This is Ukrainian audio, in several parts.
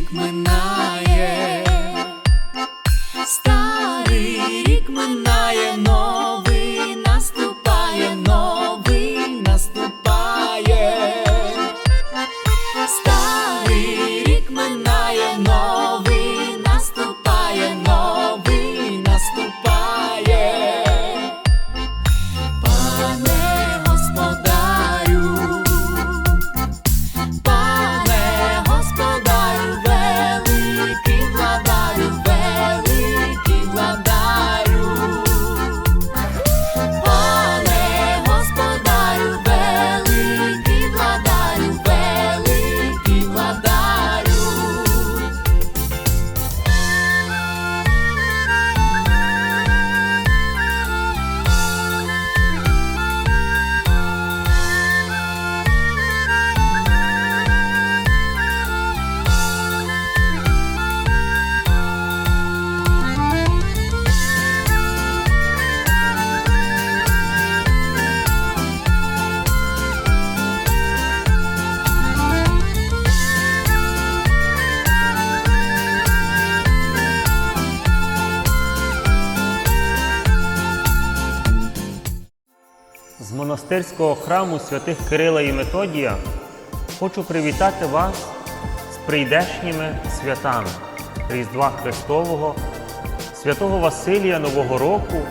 рік минає, монастирського храму святих Кирила і Методія хочу привітати вас з прийдешніми святами Різдва Христового, святого Василія Нового року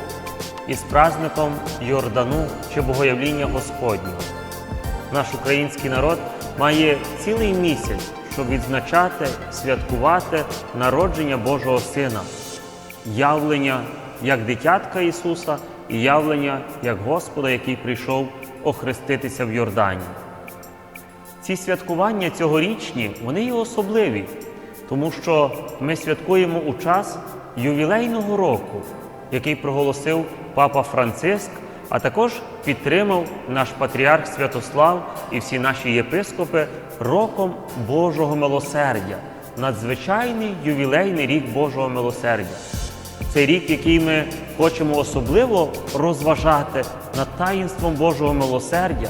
і з праздником Йордану чи Богоявління Господнього. Наш український народ має цілий місяць, щоб відзначати, святкувати народження Божого Сина, явлення як дитятка Ісуса і явлення як Господа, який прийшов охреститися в Йордані. Ці святкування цьогорічні, вони є особливі, тому що ми святкуємо у час ювілейного року, який проголосив Папа Франциск, а також підтримав наш патріарх Святослав і всі наші єпископи роком Божого милосердя, надзвичайний ювілейний рік Божого милосердя. Цей рік, який ми хочемо особливо розважати над таїнством Божого милосердя,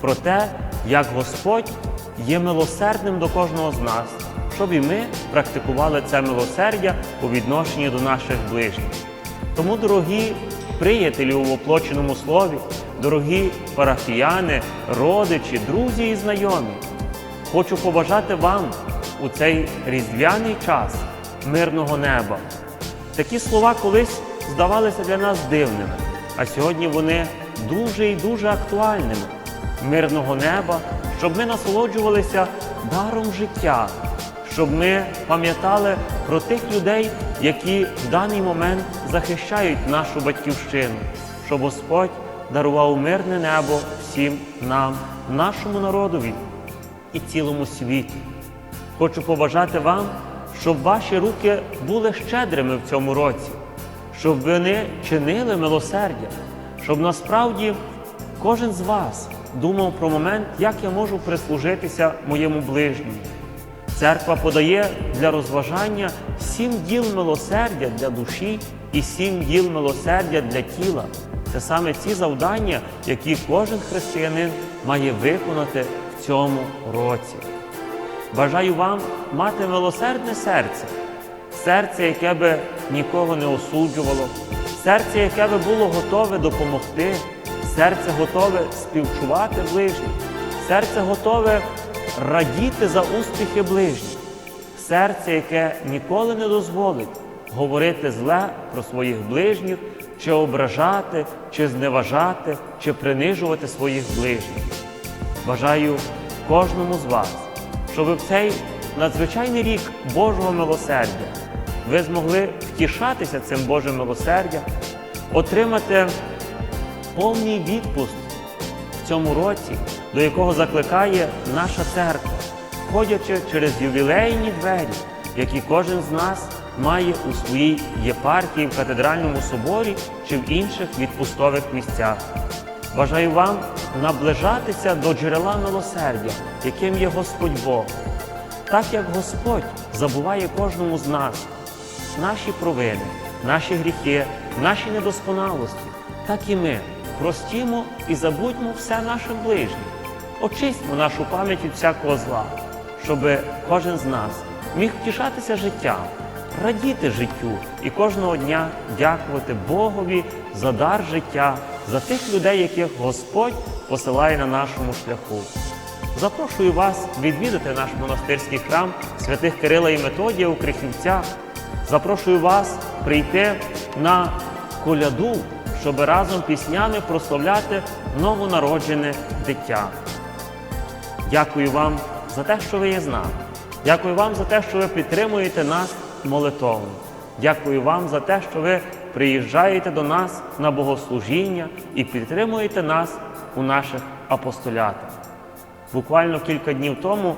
про те, як Господь є милосердним до кожного з нас, щоб і ми практикували це милосердя у відношенні до наших ближніх. Тому, дорогі приятелі у воплоченому слові, дорогі парафіяни, родичі, друзі і знайомі, хочу побажати вам у цей різдвяний час мирного неба. Такі слова колись здавалися для нас дивними, а сьогодні вони дуже і дуже актуальними. Мирного неба, щоб ми насолоджувалися даром життя, щоб ми пам'ятали про тих людей, які в даний момент захищають нашу батьківщину, щоб Господь дарував мирне небо всім нам, нашому народові і цілому світі. Хочу побажати вам, щоб ваші руки були щедрими в цьому році, щоб вони чинили милосердя, щоб насправді кожен з вас думав про момент, як я можу прислужитися моєму ближньому. Церква подає для розважання сім діл милосердя для душі і сім діл милосердя для тіла. Це саме ці завдання, які кожен християнин має виконати в цьому році. Бажаю вам мати милосердне серце, серце, яке би нікого не осуджувало, серце, яке би було готове допомогти, серце готове співчувати ближніх, серце готове радіти за успіхи ближніх, серце, яке ніколи не дозволить говорити зле про своїх ближніх, чи ображати, чи зневажати, чи принижувати своїх ближніх. Бажаю кожному з вас, щоб в цей надзвичайний рік Божого милосердя ви змогли втішатися цим Божим милосердям, отримати повний відпуст в цьому році, до якого закликає наша церква, ходячи через ювілейні двері, які кожен з нас має у своїй єпархії в катедральному соборі чи в інших відпустових місцях. Бажаю вам наближатися до джерела милосердя, яким є Господь Бог. Так як Господь забуває кожному з нас наші провини, наші гріхи, наші недосконалості, так і ми простімо і забудьмо все нашим ближнім. Очистимо нашу пам'ять від всякого зла, щоб кожен з нас міг втішатися життям, радіти життю і кожного дня дякувати Богові за дар життя, за тих людей, яких Господь посилає на нашому шляху. Запрошую вас відвідати наш монастирський храм святих Кирила і Методія у Крихівцях. Запрошую вас прийти на коляду, щоб разом піснями прославляти новонароджене дитя. Дякую вам за те, що ви є з нами. Дякую вам за те, що ви підтримуєте нас молитовно. Дякую вам за те, що ви приїжджаєте до нас на богослужіння і підтримуєте нас у наших апостолятах. Буквально кілька днів тому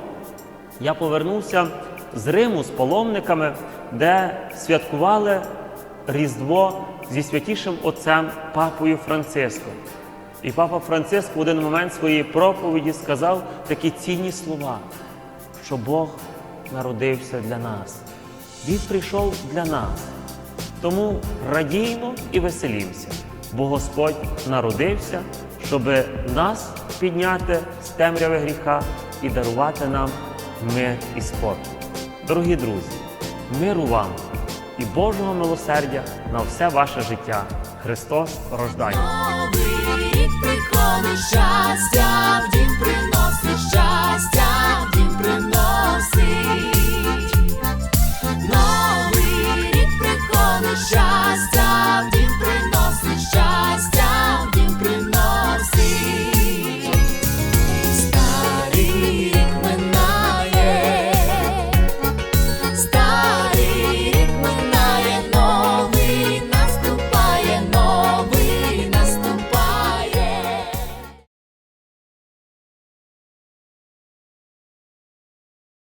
я повернувся з Риму з паломниками, де святкували Різдво зі святішим отцем Папою Франциском. І папа Франциск в один момент своєї проповіді сказав такі цінні слова, що Бог народився для нас. Він прийшов для нас. Тому радіємо і веселімося, бо Господь народився, щоб нас підняти з темряви гріха і дарувати нам мир і спокій. Дорогі друзі, миру вам і Божого милосердя на все ваше життя. Христос рождає! Щастя, в дім приносить щастя, в дім приносить